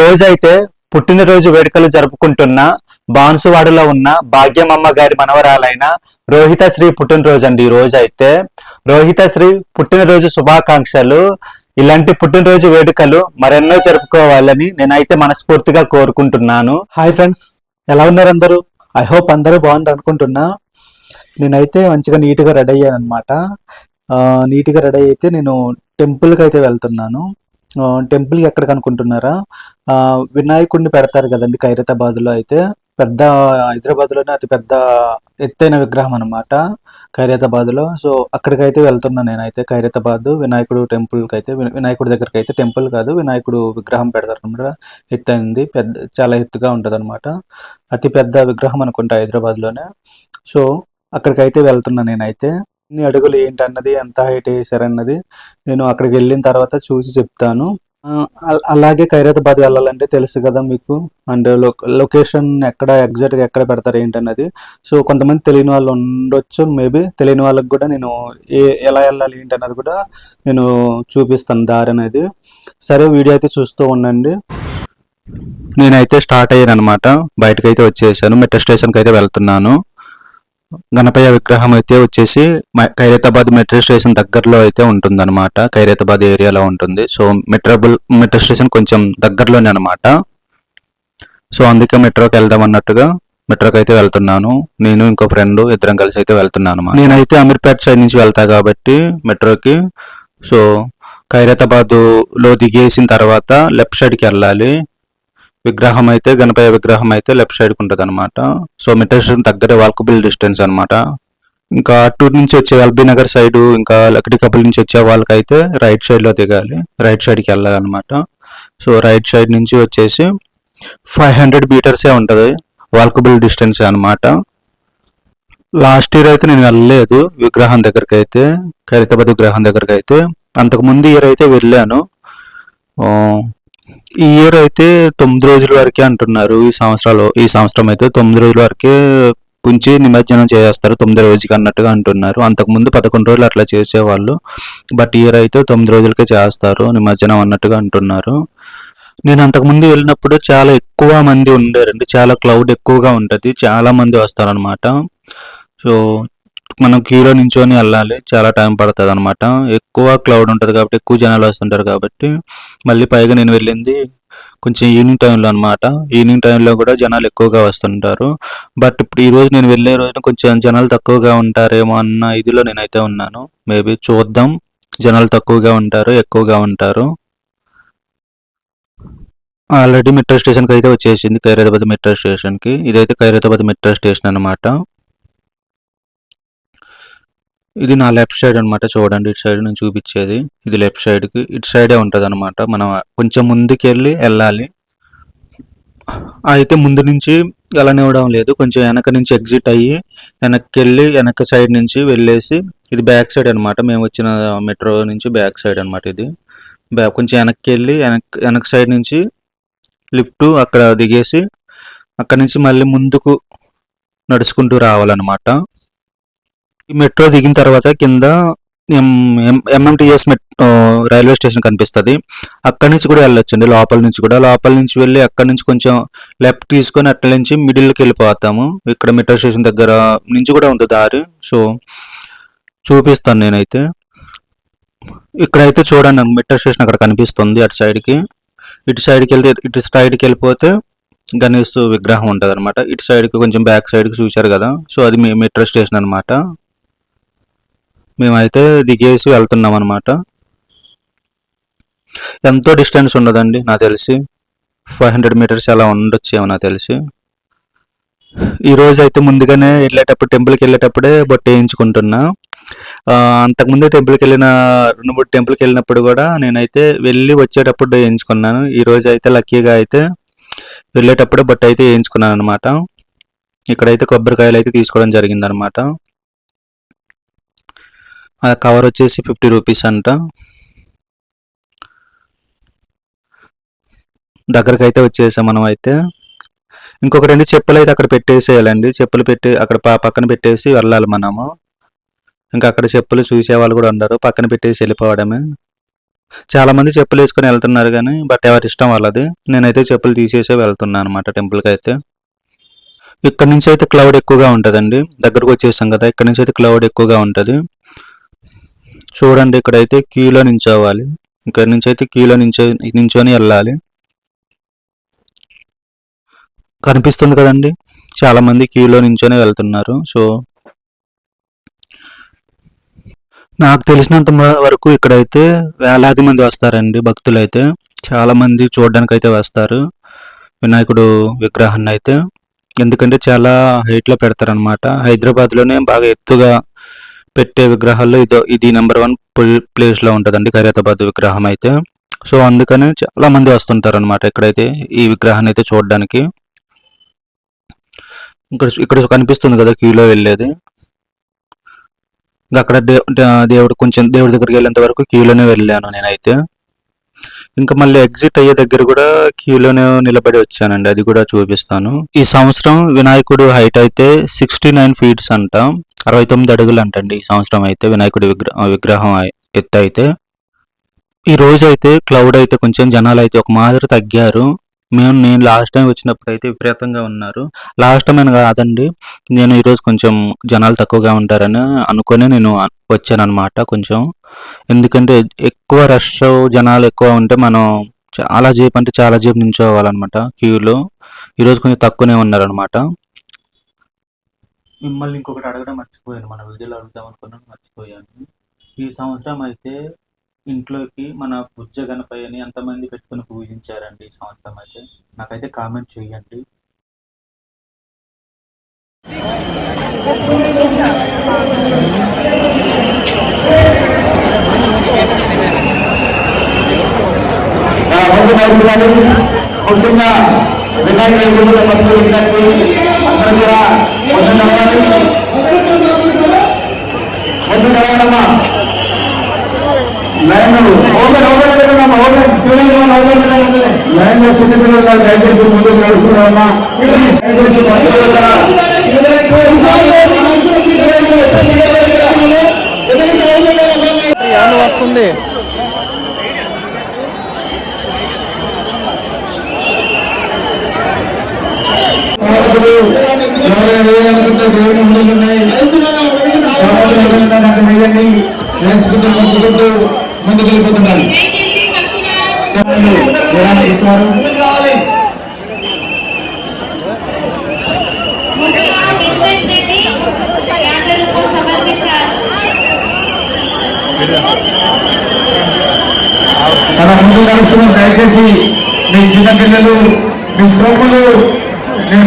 రోజు అయితే పుట్టినరోజు వేడుకలు జరుపుకుంటున్న బాన్సువాడలో ఉన్న భాగ్యమమ్మ గారి మనవరాలైన రోహితశ్రీ పుట్టినరోజు అండి ఈ రోజు అయితే రోహితశ్రీ పుట్టినరోజు శుభాకాంక్షలు. ఇలాంటి పుట్టినరోజు వేడుకలు మరెన్నో జరుపుకోవాలని నేనైతే మనస్ఫూర్తిగా కోరుకుంటున్నాను. హాయ్ ఫ్రెండ్స్ ఎలా ఉన్నారు అందరూ? ఐ హోప్ అందరూ బాగుంటారు అనుకుంటున్నా. నేనైతే మంచిగా నీట్గా రెడీ అయ్యాను అనమాట నీట్గా రెడీ అయితే నేను టెంపుల్కి అయితే వెళ్తున్నాను. టెంపుల్కి ఎక్కడికి అనుకుంటున్నారా ఆ, వినాయకుడిని పెడతారు కదండి ఖైరతాబాద్లో అయితే. పెద్ద హైదరాబాద్లోనే అతి పెద్ద ఎత్తైన విగ్రహం అనమాట ఖైరతాబాద్లో. సో అక్కడికైతే వెళ్తున్నా నేనైతే ఖైరతాబాద్ వినాయకుడు టెంపుల్కి అయితే వినాయకుడి దగ్గరికి అయితే టెంపుల్ కాదు వినాయకుడు విగ్రహం పెడతారు అనమాట ఎత్తైంది పెద్ద చాలా ఎత్తుగా ఉంటుంది అనమాట అతి పెద్ద విగ్రహం అనుకుంటా హైదరాబాద్లోనే. సో అక్కడికైతే వెళ్తున్నా నేనైతే. ఎన్ని అడుగులు ఏంటన్నది ఎంత హైట్ వేసారన్నది నేను అక్కడికి వెళ్ళిన తర్వాత చూసి చెప్తాను. అలాగే ఖైరతాబాద్ వెళ్ళాలంటే తెలుసు కదా మీకు అండ్ లొకేషన్ ఎక్కడ ఎగ్జాక్ట్గా ఎక్కడ పెడతారు ఏంటన్నది. సో కొంతమంది తెలియని వాళ్ళు ఉండొచ్చు మేబీ తెలియని వాళ్ళకి కూడా నేను ఏ ఎలా వెళ్ళాలి ఏంటన్నది కూడా నేను చూపిస్తాను దారి అనేది. సరే వీడియో అయితే చూస్తూ ఉండండి. నేనైతే స్టార్ట్ అయ్యాను అనమాట బయటకైతే వచ్చేసాను మెట్రో స్టేషన్కి అయితే వెళ్తున్నాను. గణపయ్య విగ్రహం అయితే వచ్చేసి ఖైరతాబాద్ మెట్రో స్టేషన్ దగ్గరలో అయితే ఉంటుంది అనమాట ఖైరతాబాద్ ఏరియాలో ఉంటుంది. సో మెట్రోబుల్ మెట్రో స్టేషన్ కొంచెం దగ్గరలోనే అనమాట సో అందుకే మెట్రోకి వెళ్దాం అన్నట్టుగా మెట్రోకి అయితే వెళ్తున్నాను. నేను ఇంకో ఫ్రెండ్ ఇద్దరం కలిసి అయితే వెళ్తున్నాను నేనైతే అమీర్పేట సైడ్ నుంచి వెళ్తా కాబట్టి మెట్రోకి. సో ఖైరతాబాద్లో దిగేసిన తర్వాత లెఫ్ట్ సైడ్కి వెళ్ళాలి. విగ్రహం అయితే గణపయ్య విగ్రహం అయితే లెఫ్ట్ సైడ్ ఉంటుంది అనమాట సో మెట్రో స్టేషన్ దగ్గర వాల్కబుల్ డిస్టెన్స్ అనమాట ఇంకా అటూరు నుంచి వచ్చే ఎల్బీ నగర్ సైడ్ ఇంకా లక్డీ కపుల్ నుంచి వచ్చే వాళ్ళకైతే రైట్ సైడ్లో దిగాలి. రైట్ సైడ్కి వెళ్ళాలన్నమాట. సో రైట్ సైడ్ నుంచి వచ్చేసి ఫైవ్ హండ్రెడ్ మీటర్సే ఉంటుంది వాల్కబుల్ డిస్టెన్స్ అనమాట లాస్ట్ ఇయర్ అయితే నేను వెళ్ళలేదు విగ్రహం దగ్గరికి అయితే ఖైరతాబాద్ విగ్రహం దగ్గరికి అయితే అంతకు ముందు ఇయర్ అయితే వెళ్ళాను. ఈ ఇయర్ అయితే తొమ్మిది రోజుల వరకే అంటున్నారు. ఈ సంవత్సరాలు ఈ సంవత్సరం అయితే తొమ్మిది రోజుల వరకే ఉంచి నిమజ్జనం చేస్తారు తొమ్మిది రోజుకి అన్నట్టుగా అంటున్నారు. అంతకుముందు పదకొండు రోజులు అట్లా చేసేవాళ్ళు. బట్ ఇయర్ అయితే తొమ్మిది రోజులకే చేస్తారు. నిమజ్జనం అన్నట్టుగా అంటున్నారు. నేను అంతకుముందు వెళ్ళినప్పుడు చాలా ఎక్కువ మంది ఉండారండి. చాలా క్లౌడ్ ఎక్కువగా ఉంటుంది. చాలా మంది వస్తారనమాట సో మనం క్యూలో నించొని వెళ్ళాలి. చాలా టైం పడుతుంది అనమాట ఎక్కువ క్లౌడ్ ఉంటుంది కాబట్టి ఎక్కువ జనాలు వస్తుంటారు కాబట్టి మళ్ళీ పైగా నేను వెళ్ళింది కొంచెం ఈవినింగ్ టైంలో అనమాట ఈవినింగ్ టైంలో కూడా జనాలు ఎక్కువగా వస్తుంటారు. బట్ ఇప్పుడు ఈ రోజు నేను వెళ్ళే రోజున కొంచెం జనాలు తక్కువగా ఉంటారేమో అన్న ఇదిలో నేనైతే ఉన్నాను. మేబీ చూద్దాం. జనాలు తక్కువగా ఉంటారు ఎక్కువగా ఉంటారు. ఆల్రెడీ మెట్రో స్టేషన్కి అయితే వచ్చేసింది ఖైరాబాద్ మెట్రో స్టేషన్కి. ఇదైతే ఖైరాబాద్ మెట్రో స్టేషన్ అనమాట ఇది నా లెఫ్ట్ సైడ్ అనమాట చూడండి. ఇటు సైడ్ నేను చూపించేది. ఇది లెఫ్ట్ సైడ్కి ఇటు సైడే ఉంటుంది అనమాట మనం కొంచెం ముందుకెళ్ళి వెళ్ళాలి. అయితే ముందు నుంచి వెళ్ళనివ్వడం లేదు. కొంచెం వెనక నుంచి ఎగ్జిట్ అయ్యి వెనక్కి వెళ్ళి వెనక సైడ్ నుంచి వెళ్ళేసి ఇది బ్యాక్ సైడ్ అనమాట మేము వచ్చిన మెట్రో నుంచి బ్యాక్ సైడ్ అనమాట ఇది. బ్యాక్ కొంచెం వెనక్కి వెళ్ళి వెనక్ వెనక సైడ్ నుంచి లిఫ్ట్ అక్కడ దిగేసి అక్కడ నుంచి మళ్ళీ ముందుకు నడుచుకుంటూ రావాలన్నమాట. ఈ మెట్రో దిగిన తర్వాత కింద ఎంఎంటీఎస్ మెట్ రైల్వే స్టేషన్ కనిపిస్తుంది. అక్కడి నుంచి కూడా వెళ్ళొచ్చండి. లోపల నుంచి కూడా. లోపల నుంచి వెళ్ళి అక్కడి నుంచి కొంచెం లెఫ్ట్ తీసుకొని అట్ల నుంచి మిడిల్కి వెళ్ళిపోతాము. ఇక్కడ మెట్రో స్టేషన్ దగ్గర నుంచి కూడా ఉంటుంది దారి. సో చూపిస్తాను నేనైతే. ఇక్కడైతే చూడండి మెట్రో స్టేషన్ అక్కడ కనిపిస్తుంది అటు సైడ్కి ఇటు సైడ్కి వెళ్తే ఇటు సైడ్కి వెళ్ళిపోతే గణేష్ విగ్రహం ఉంటుంది అనమాట ఇటు సైడ్కి కొంచెం బ్యాక్ సైడ్కి చూశారు కదా. సో అది మెట్రో స్టేషన్ అనమాట మేమైతే దిగేసి వెళ్తున్నాం అనమాట ఎంతో డిస్టెన్స్ ఉండదండి నాకు తెలిసి. ఫైవ్ హండ్రెడ్ మీటర్స్ అలా ఉండొచ్చేమో నాకు తెలిసి. ఈరోజు అయితే ముందుగానే వెళ్ళేటప్పుడు టెంపుల్కి వెళ్ళేటప్పుడే బొట్టు వేయించుకుంటున్నా. అంతకుముందు టెంపుల్కి వెళ్ళిన రెండు మూడు టెంపుల్కి వెళ్ళినప్పుడు కూడా నేనైతే వెళ్ళి వచ్చేటప్పుడు వేయించుకున్నాను. ఈరోజు అయితే లక్కీగా అయితే వెళ్ళేటప్పుడు బొట్టు అయితే వేయించుకున్నాను అనమాట ఇక్కడైతే కొబ్బరికాయలు అయితే తీసుకోవడం జరిగిందనమాట ఆ కవర్ వచ్చేసి ఫిఫ్టీ రూపీస్ అంట. దగ్గరకు అయితే వచ్చేసాం మనం అయితే ఇంకొకటి అండి చెప్పులు అయితే అక్కడ పెట్టేసేయాలండి. చెప్పులు పెట్టి అక్కడ పక్కన పెట్టేసి వెళ్ళాలి మనము. ఇంకా అక్కడ చెప్పులు చూసేవాళ్ళు కూడా ఉండరు. పక్కన పెట్టేసి వెళ్ళిపోవడమే. చాలామంది చెప్పులు వేసుకొని వెళ్తున్నారు కానీ బట్ ఎవరి ఇష్టం వాళ్ళది. నేనైతే చెప్పులు తీసేసే వెళ్తున్నాను అనమాట టెంపుల్కి అయితే. ఇక్కడ నుంచి అయితే క్లౌడ్ ఎక్కువగా ఉంటుందండి. దగ్గరకు వచ్చేసాం కదా ఇక్కడ నుంచి అయితే క్లౌడ్ ఎక్కువగా ఉంటుంది. చూడండి ఇక్కడైతే క్యూలో నించోవాలి. ఇక్కడ నుంచి అయితే క్యూలో నించో నించొని వెళ్ళాలి. కనిపిస్తుంది కదండి? చాలామంది క్యూలో నించొని వెళ్తున్నారు. సో నాకు తెలిసినంత వరకు ఇక్కడైతే వేలాది మంది వస్తారండి భక్తులు అయితే చాలామంది చూడడానికి అయితే వస్తారు. వినాయకుడు విగ్రహాన్ని అయితే ఎందుకంటే చాలా హైట్లో పెడతారనమాట హైదరాబాద్లోనే బాగా ఎత్తుగా పెట్టే విగ్రహాల్లో ఇదో ఇది నెంబర్ వన్ ప్లేస్లో ఉంటుందండి ఖైరతాబాద్ విగ్రహం అయితే. సో అందుకనే చాలా మంది వస్తుంటారు అనమాట ఇక్కడైతే ఈ విగ్రహాన్ని అయితే చూడడానికి. ఇక్కడ ఇక్కడ కనిపిస్తుంది కదా క్యూలో వెళ్ళేది. ఇంకా అక్కడ దేవుడు కొంచెం దేవుడి దగ్గరికి వెళ్ళేంత వరకు క్యూలోనే వెళ్ళాను నేనైతే. ఇంకా మళ్ళీ ఎగ్జిట్ అయ్యే దగ్గర కూడా క్యూలోనే నిలబడి వచ్చానండి. అది కూడా చూపిస్తాను. ఈ సంవత్సరం వినాయకుడు హైట్ అయితే సిక్స్టీ నైన్ ఫీట్స్ అంట. అరవై తొమ్మిది అడుగులు అంటండి ఈ సంవత్సరం అయితే వినాయకుడి విగ్రహం విగ్రహం ఎత్తు అయితే ఈ రోజు అయితే క్లౌడ్ అయితే కొంచెం జనాలు అయితే ఒక మాదిరి తగ్గారు. మేము నేను లాస్ట్ టైం వచ్చినప్పుడు అయితే విపరీతంగా ఉన్నారు. లాస్ట్ టైం అని కాదండి నేను ఈరోజు కొంచెం జనాలు తక్కువగా ఉంటారని అనుకొని నేను వచ్చాను అనమాట కొంచెం. ఎందుకంటే ఎక్కువ రష్ జనాలు ఎక్కువ ఉంటే మనం చాలా జేపు అంటే చాలా జేపు నించోవాలన్నమాట క్యూలో. ఈరోజు కొంచెం తక్కువనే ఉన్నారనమాట మిమ్మల్ని ఇంకొకటి అడగడం మర్చిపోయాను మన వీడియోలో అడుగుదాం అనుకున్నాను మర్చిపోయాను. ఈ సంవత్సరం అయితే ఇంట్లోకి మన బుజ్జ గణపయ్యని ఎంతమంది పెట్టుకుని పూజించారండి ఈ సంవత్సరం అయితే? నాకైతే కామెంట్ చేయండి ముఖ్యంగా వినాయక భక్తులు అందరూ కూడా ముందు నడవాలి ముందు నడవాలమ్మా లైన్ ఓపెన్ ఓపెన్ పెట్టండి ఓపెన్ చూడండి ఓపెన్ పెట్టండి లైన్లో చిన్న పిల్లలు. దయచేసి ముందుకు నడుస్తున్నారమ్మా దయచేసి వస్తుంది వేయాలనుకుంటే దేవుని ముందు ఉన్నాయి నాకు వేయండి వేసుకుంటూ మొక్కుకుంటూ ముందుకు వెళ్ళిపోతున్నారు ఇచ్చారు? మన ముందు నడుస్తున్న దయచేసి మీ చిన్న పిల్లలు మీ సోములు మీ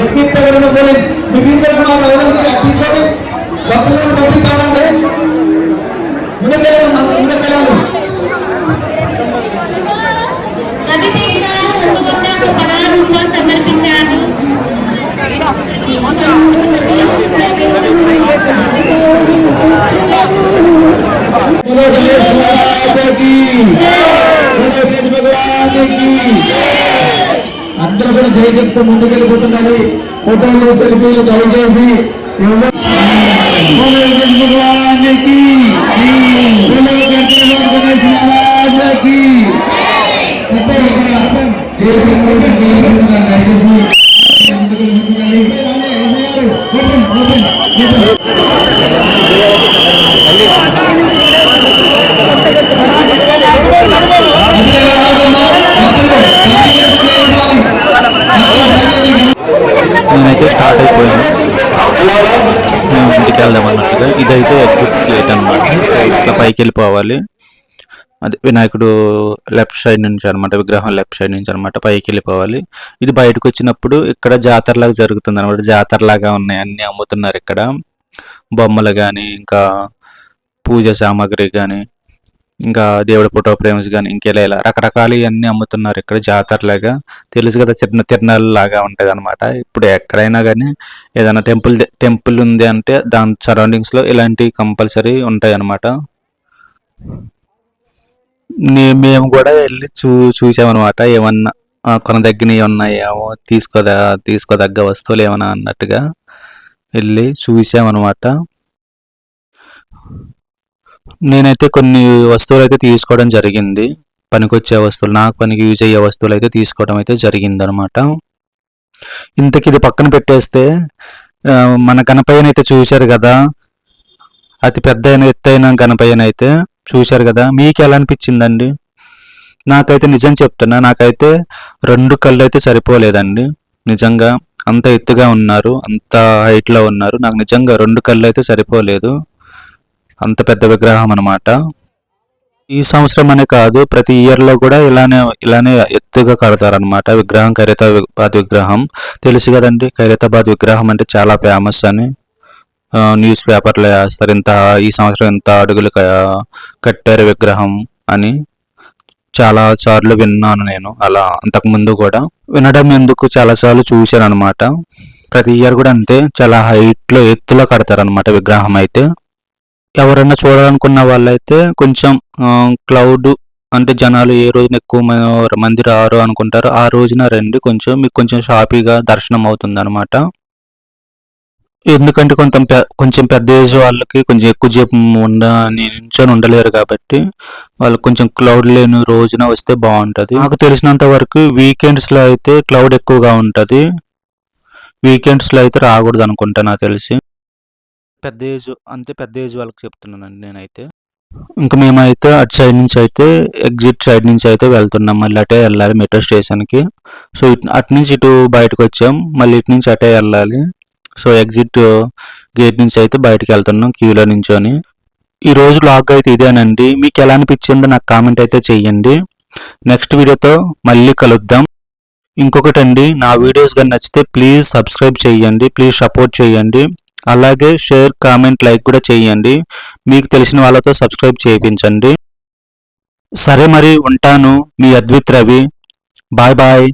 ఎగ్జిట్ అవ్వడం పోలీస్ భక్తులను పంపిస్తామంటే సమర్పించారు జయ చెప్తూ ముందుకెళ్ళిపోతున్నారు ఫోటోలు సెల్ఫీలు దయచేసి ఎవరు- బోలో గణేష్ భగవాన్ की బోలో గణేష్ గణేష్ మహారాజ్ की అందరూ కూడా జయ చెప్తూ ముందుకెళ్ళిపోతున్నారు. దయచేసి ముందుకు ముందుకెళ్ళి ఓపెన్ ఓపెన్ ఓపెన్ నేనైతే స్టార్ట్ అయిపోయాను. మేము ఇంటికి వెళ్దాం అన్నట్టుగా. ఇదైతే ఎగ్జిట్ గేట్ అనమాట సో ఇట్లా పైకి వెళ్ళిపోవాలి. అదే వినాయకుడు లెఫ్ట్ సైడ్ నుంచి అనమాట విగ్రహం లెఫ్ట్ సైడ్ నుంచి అనమాట పైకి వెళ్ళిపోవాలి. ఇది బయటకు వచ్చినప్పుడు ఇక్కడ జాతరలాగా జరుగుతుంది అనమాట జాతరలాగా ఉన్నాయి అన్ని అమ్ముతున్నారు ఇక్కడ. బొమ్మలు కానీ ఇంకా పూజ సామాగ్రి కానీ ఇంకా దేవుడి ఫోటో ఫ్రేమ్స్ కానీ ఇంకెలా ఇలా రకరకాలు ఇవన్నీ అమ్ముతున్నారు ఇక్కడ జాతరలాగా. తెలుసు కదా చిన్న తిరణాలు లాగా ఉంటుంది అనమాట ఇప్పుడు ఎక్కడైనా కానీ ఏదైనా టెంపుల్ టెంపుల్ ఉంది అంటే దాని సరౌండింగ్స్లో ఇలాంటివి కంపల్సరీ ఉంటాయి అనమాట మేము కూడా వెళ్ళి చూ చూసామన్నమాట. ఏమన్నా ఆ, ఉన్నాయేమో తీసుకోదా తీసుకోదగ్గ వస్తువులు ఏమన్నా అన్నట్టుగా వెళ్ళి చూసామన్నమాట. నేనైతే కొన్ని వస్తువులు అయితే తీసుకోవడం జరిగింది. పనికొచ్చే వస్తువులు నాకు పనికి యూజ్ అయ్యే వస్తువులు అయితే తీసుకోవడం అయితే జరిగింది అనమాట ఇంతకి ఇది పక్కన పెట్టేస్తే మన గణపయ్యను అయితే చూశారు కదా. అతి పెద్ద అయిన ఎత్తైన గణపయ్యను అయితే చూశారు కదా. మీకు ఎలా అనిపించిందండి నాకైతే నిజం చెప్తున్నా నాకైతే రెండు కళ్ళు అయితే సరిపోలేదండి. నిజంగా అంత ఎత్తుగా ఉన్నారు అంత హైట్లో ఉన్నారు. నాకు నిజంగా రెండు కళ్ళు అయితే సరిపోలేదు. అంత పెద్ద విగ్రహం అనమాట ఈ సంవత్సరం అనే కాదు ప్రతి ఇయర్లో కూడా ఇలానే ఇలానే ఎత్తుగా కడతారనమాట విగ్రహం ఖైరతాబాద్ విగ్రహం. తెలుసు కదండి ఖైరతాబాద్ విగ్రహం అంటే చాలా ఫేమస్ అని. న్యూస్ పేపర్లో వేస్తారు ఇంత ఈ సంవత్సరం ఇంత అడుగులు కట్టారు విగ్రహం అని. చాలా సార్లు విన్నాను నేను అలా అంతకు ముందు కూడా. వినడం ఎందుకు చాలాసార్లు చూశాను అనమాట ప్రతి ఇయర్ కూడా అంతే చాలా హైట్లో ఎత్తులో కడతారనమాట విగ్రహం అయితే. ఎవరైనా చూడాలనుకున్న వాళ్ళైతే కొంచెం క్లౌడ్ అంటే జనాలు ఏ రోజున ఎక్కువ మంది రారు అనుకుంటారు ఆ రోజున రండి. కొంచెం మీకు కొంచెం షాపీగా దర్శనం అవుతుంది అనమాట ఎందుకంటే కొంత కొంచెం పెద్ద ఏజ్ వాళ్ళకి కొంచెం ఎక్కువ సేపు ఉండ నించొని ఉండలేరు కాబట్టి వాళ్ళకి కొంచెం క్లౌడ్ లేని రోజున వస్తే బాగుంటుంది నాకు తెలిసినంత వరకు వీకెండ్స్లో అయితే క్లౌడ్ ఎక్కువగా ఉంటుంది. వీకెండ్స్లో అయితే రాకూడదు అనుకుంటా నాకు తెలిసి. పెద్ద ఏజ్ అంతే పెద్ద ఏజ్ వాళ్ళకి చెప్తున్నానండి నేనైతే. ఇంకా మేమైతే అటు సైడ్ నుంచి అయితే ఎగ్జిట్ సైడ్ నుంచి అయితే వెళ్తున్నాం. మళ్ళీ అటే వెళ్ళాలి మెట్రో స్టేషన్కి. సో ఇటు అటు నుంచి ఇటు బయటకు వచ్చాం. మళ్ళీ ఇటు నుంచి అటే వెళ్ళాలి. సో ఎగ్జిట్ గేట్ నుంచి అయితే బయటకు వెళ్తున్నాం క్యూలో నించొని. ఈ రోజు లాగ్ అయితే ఇదేనండి. మీకు ఎలా అనిపించిందో నాకు కామెంట్ అయితే చెయ్యండి. నెక్స్ట్ వీడియోతో మళ్ళీ కలుద్దాం. ఇంకొకటండి నా వీడియోస్ కానీ నచ్చితే ప్లీజ్ సబ్స్క్రైబ్ చేయండి ప్లీజ్ సపోర్ట్ చేయండి అలాగే షేర్ కామెంట్ లైక్ కూడా చేయండి. మీకు తెలిసిన వాళ్ళతో సబ్స్క్రైబ్ చేయించండి. సరే మరి ఉంటాను మీ అద్విత్ రవి. Bye bye.